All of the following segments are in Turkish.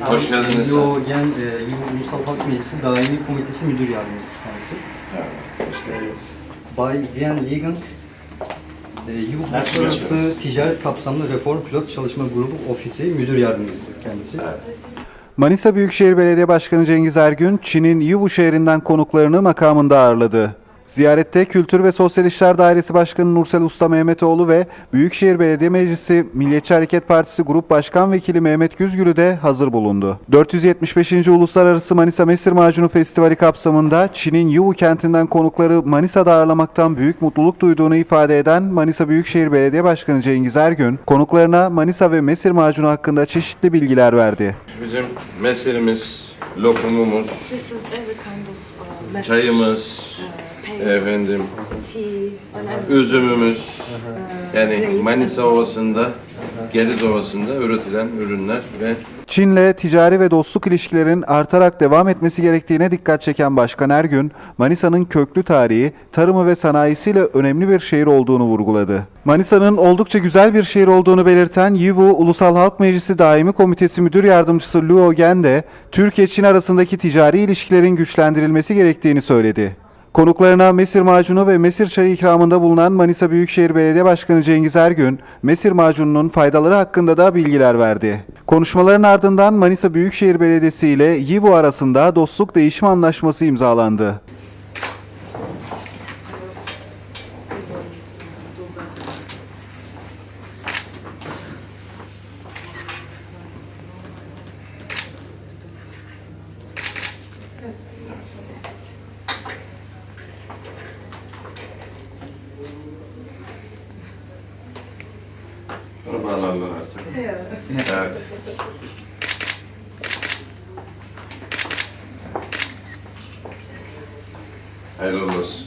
Hoş geldiniz. Yo Gen e, Ulusal Halk Meclisi Daimi Komitesi Müdür Yardımcısı kendisi. Bay Vian Ligang, e, Uluslararası? Ticaret Kapsamlı Reform Pilot Çalışma Grubu Ofisi Müdür Yardımcısı kendisi. Manisa Büyükşehir Belediye Başkanı Cengiz Ergün, Çin'in Yiwu şehrinden konuklarını makamında ağırladı. Ziyarette Kültür ve Sosyal İşler Dairesi Başkanı Nursel Usta Mehmetoğlu ve Büyükşehir Belediye Meclisi Milliyetçi Hareket Partisi Grup Başkan Vekili Mehmet Güzgülü de hazır bulundu. 475. Uluslararası Manisa Mesir Macunu Festivali kapsamında Çin'in Yiwu kentinden konukları Manisa'da ağırlamaktan büyük mutluluk duyduğunu ifade eden Manisa Büyükşehir Belediye Başkanı Cengiz Ergün, konuklarına Manisa ve Mesir macunu hakkında çeşitli bilgiler verdi. Bizim mesirimiz, lokumumuz, This is every kind of uh, message. çayımız, Uh, paste, efendim, tea, and everything. üzümümüz, yani Manisa Ovası'nda, Gediz Ovası'nda üretilen ürünler ve Çin'le ticari ve dostluk ilişkilerin artarak devam etmesi gerektiğine dikkat çeken Başkan Ergün, Manisa'nın köklü tarihi, tarımı ve sanayisiyle önemli bir şehir olduğunu vurguladı. Manisa'nın oldukça güzel bir şehir olduğunu belirten Yiwu Ulusal Halk Meclisi Daimi Komitesi Müdür Yardımcısı Luo Gen de, Türkiye-Çin arasındaki ticari ilişkilerin güçlendirilmesi gerektiğini söyledi. Konuklarına mesir macunu ve mesir çayı ikramında bulunan Manisa Büyükşehir Belediye Başkanı Cengiz Ergün, mesir macununun faydaları hakkında da bilgiler verdi. Konuşmaların ardından Manisa Büyükşehir Belediyesi ile Yiwu arasında dostluk değişim anlaşması imzalandı. Onu bağlarlar artık. Evet. Hayırlı olsun.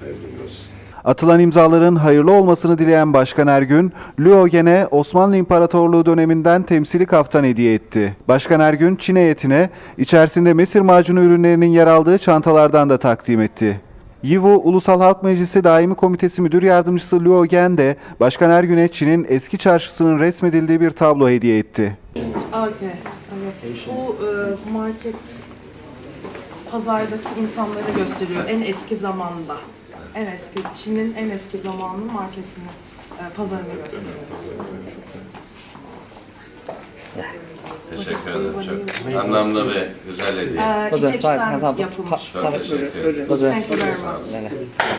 Hayırlı olsun. Atılan imzaların hayırlı olmasını dileyen Başkan Ergün, Luogen'e Osmanlı İmparatorluğu döneminden temsili kaftan hediye etti. Başkan Ergün, Çin heyetine içerisinde mesir macunu ürünlerinin yer aldığı çantalardan da takdim etti. Yiwu Ulusal Halk Meclisi Daimi Komitesi Müdür Yardımcısı Luo Gen de Başkan Ergün'e Çin'in eski çarşısının resmedildiği bir tablo hediye etti. Okay. Bu e, market pazardaki insanları gösteriyor en eski zamanda. En eski, Çin'in en eski zamanı marketini, e, pazarını gösteriyor. Teşekkür ederim çok. Anlamlı ve güzel hediye. E, yapılmış. Çok teşekkür ederim. Hadi. Thank you very much.